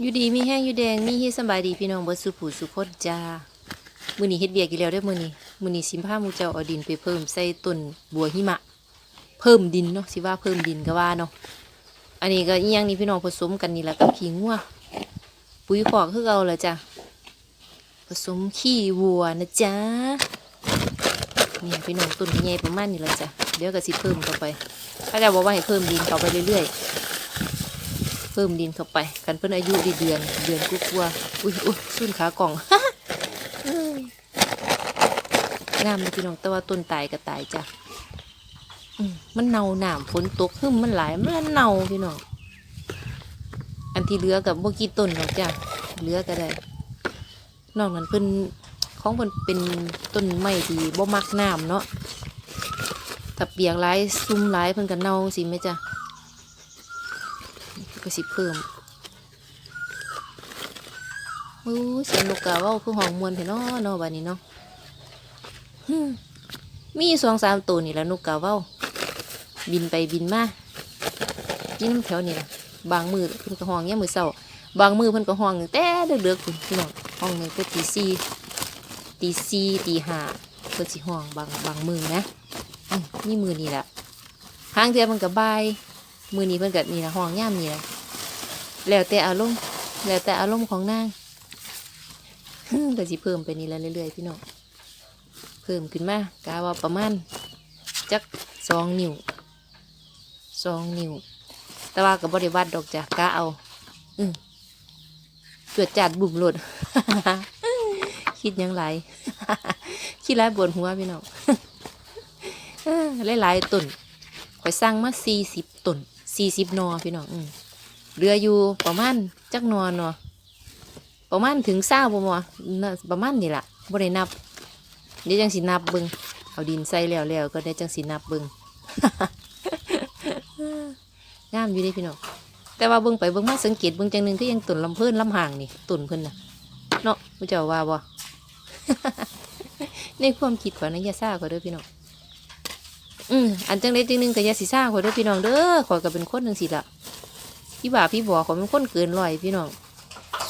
อยู่ดีมีแห้งอยู่แดงมีเฮ็ดสบายดีพี่น้องเบิดสุผูสุคนจ้ามื้อนี้เฮ็ดเบียกอีกแล้วเด้อมื้อนี้มื้อนี้สิพาหมู่เจ้าเอาดินไปเพิ่มใส่ต้นบัวหิมะ เพิ่มดินเนาะสิว่าเพิ่มดินก็ว่าเนาะอันนี้ก็อีหยังนี่พี่น้องผสมกันนี่แหละกับขี้งัวปุ๋ยขอกคือเก่าแหละจ้ะผสมขี้วัวนะจ๊ะนี่พี่น้องต้นใหญ่ประมาณนี้แหละจ้ะเดี๋ยวก็สิเพิ่มเข้าไปถ้าจะบอกว่าให้เพิ่มดินเข้าไปเรื่อยๆ พิ่มดินเข้าไปกันเพิ่นอายุดีเดือนเดือนกุกว่าๆอุ้ยอุ้ยสุนขากล่องงามเลยพี่น้องแต่ว่าต้นตายก็ตายจ้ะมันเน่าหนามฝนตกหึมมันหลายมันเน่าพี่น้องอันที่เหลือกับบ่กี่ต้นหรอกจ้ะเหลือก็ได้นอกนั้นเพิ่นของเพิ่นเป็นต้นไม้ที่บ่มักน้ำเนาะถ้าเปียกหลายซุ่มหลายเพิ่นก็เน่าสิแม่จ้ะ็สิเพิ่มโอ้ยเสียงนกกาเว่าคือห้องมวนเถอะเนาะเนาะบัดนี้เนาะมีสองสามตัวนี่แหละนกกาเว่าบินไปบินมานี่น้ำแถวนี่ล่ะบางมือเพิ่นก็ห้องเนี่ยมือเศร้าบางมือเพิ่นก็ห้องแต่เดือกๆคุณพี่น้องห้องหนึงก็ตีสี่ตีสี่ตีห้าเพิ่นสิห้องบางบางมือนะนี่มือนี่แหละห้างเทียมันก็บายมือนี้เพิ่นก็นี่นะห้องย่ามนี่นะ แล้วแต่อารมณ์แล้วแต่อารมณ์ของนางก็สิเพิ่มไปนี่ละเรื่อยๆพี่น้องเพิ่มขึ้นมากาว่าประมาณจักสองนิ้วสองนิ้วแต่ว่ากับบริวัดดอกจ้ะกาเอาอืมจวดจัดบุ่มหลดคิดยังไรคิดไรบนหัวพี่น้องหลายๆต้นข่อยสั่งมาสี่สิบต้นสี่สิบนอพี่น้องอืม เหลืออยู่ประมาณจักนอนเนาะประมาณถึงเศร้าบ่มน่ะประมาณนี่แหละบ่ได้นับเดี๋ยวจังสินับบิงเอาดินใส่แล้วแล้วก็ได้จังสินับบิงงามอยู่ด้พี่น้องแต่ว่าเบิ่งไปเบิ่งมาสังเกตเบิ่งจังหนึงคือยังต้นลำเพิ่นลำห่างนี่ต้นเพิ่นน่ะเนาะผู้เจ้าว่าบ่ในความคิดของนักยาซ่าก็เด้อพี่น้องอืมอันจังไดจังหนึงก็อย่าสิซ่าข่อยเด้อพี่น้องเด้อข่อยก็เป็นคนจังซี่ล่ะ พี่บ่าพี่บ่ข่อยเป็นคนเกินร้อยพี่น้อง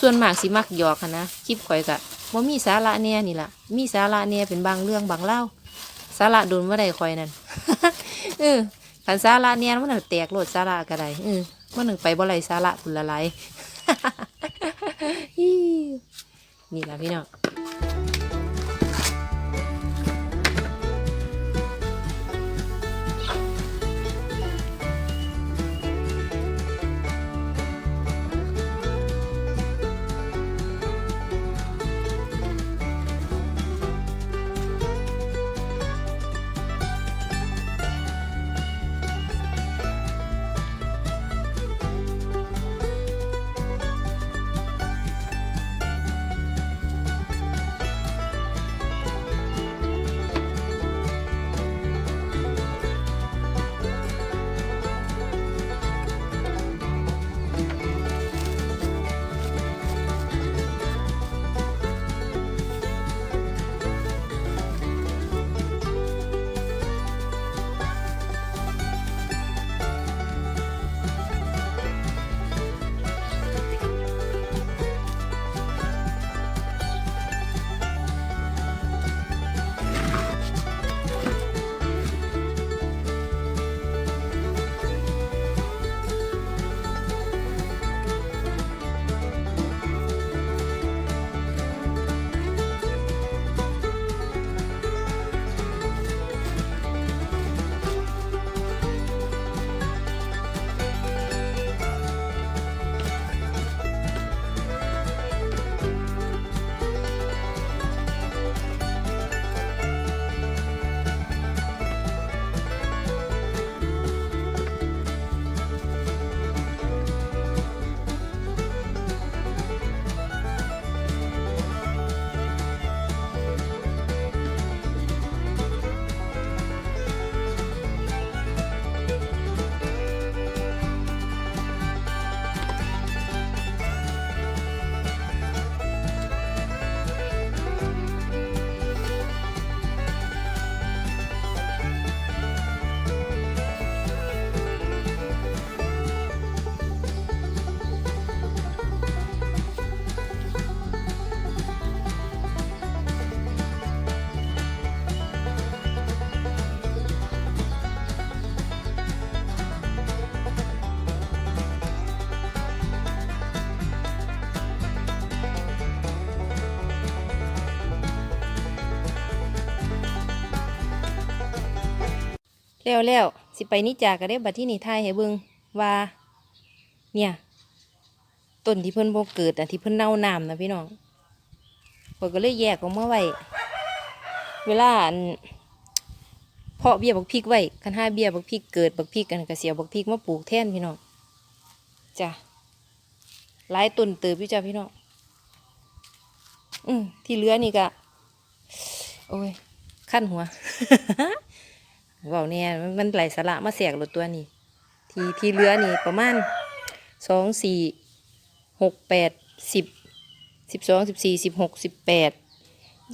ส่วนมากสิมักหยอกนะคลิปข่อยก็บ่มีสาระแหน่นี่ล่ะมีสาระแหน่เป็นบางเรื่องบางเล่าสาระโดนบ่ได้ข่อยนั่นเออคันสาระแหน่มันน่ะแตกโลดสาระก็ไดเออมันนึงไปบ่ไหลสาระพุ่นละไหลอิ๊วนี่ล่ะพี่น้อง แล้วแล้วสิไปนี่จากก็ได้บัดที่นี่ทายให้เบิ่งว่า เนี่ยต้นที่เพิ่นบ่เกิดอะที่เพิ่นเน่าน้ำนะพี่น้องเพิ่นก็เลยแยกออกมาไว้เวลาอันเพาะเบี้ยบักพริกไว้คันห้าเบี้ยบักพริกเกิดบักพริกกันก็เสียบักพริกมาปลูกแทนพี่น้องจ้ะหลายต้นเติบอยู่จ้ะพี่น้องอืมที่เหลือนี่ก็โอ้ยขั้นหัว เว้าเนี่ยมันไหลสาระมาแสกรถตัวนี้ ที่ที่เหลือนี่ประมาณสองสี่หกแปดสิบสิบสองสิบสี่สิบหกสิบแปด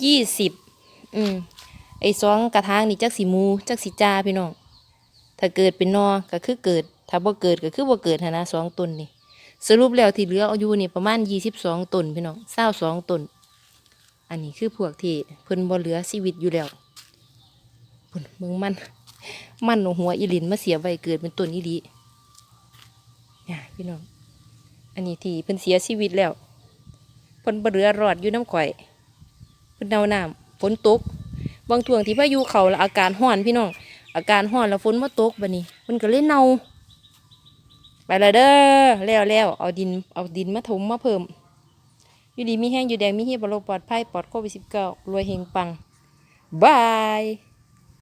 ยี่สิบอืมไอ้สองกระถางนี่จักสีมูจักสีจาพี่น้องถ้าเกิดเป็นนอก็คือเกิด ถ้าบ่เกิดก็คือบ่เกิดนะสองตนนี่สรุปแล้วที่เหลืออายุนี่ประมาณยี่สิบสองตนพี่น้องเศร้าสองตน อันนี้คือพวกที่เพิ่นบ่เหลือชีวิตอยู่แล้ว พิ่นมึงมัน มันเอาหัวอีลินมาเสียไว้เกิดเป็นต้นอีลีเนี่ยพี่น้อง อันนี้ที่เพิ่นเสียชีวิตแล้วเพิ่นบเหลือรอดอยู่น้ำข่อยเพิ่นเน่าน้ำฝนตก บางช่วงที่พายุเขาล้วอาการร้อนพี่น้อง อาการร้อนแล้วฝนมาตกบัดนี้เพิ่นก็เลยเน่าไปละเด้อแล้วแล้วเอาดินเอาดินมาถมมาเพิ่ม อยู่ดีมีแห้งอยู่แดงมีเหียบรโลปลอดภัยปลอดโควิดสิบเก้ารวยเฮงปังบาย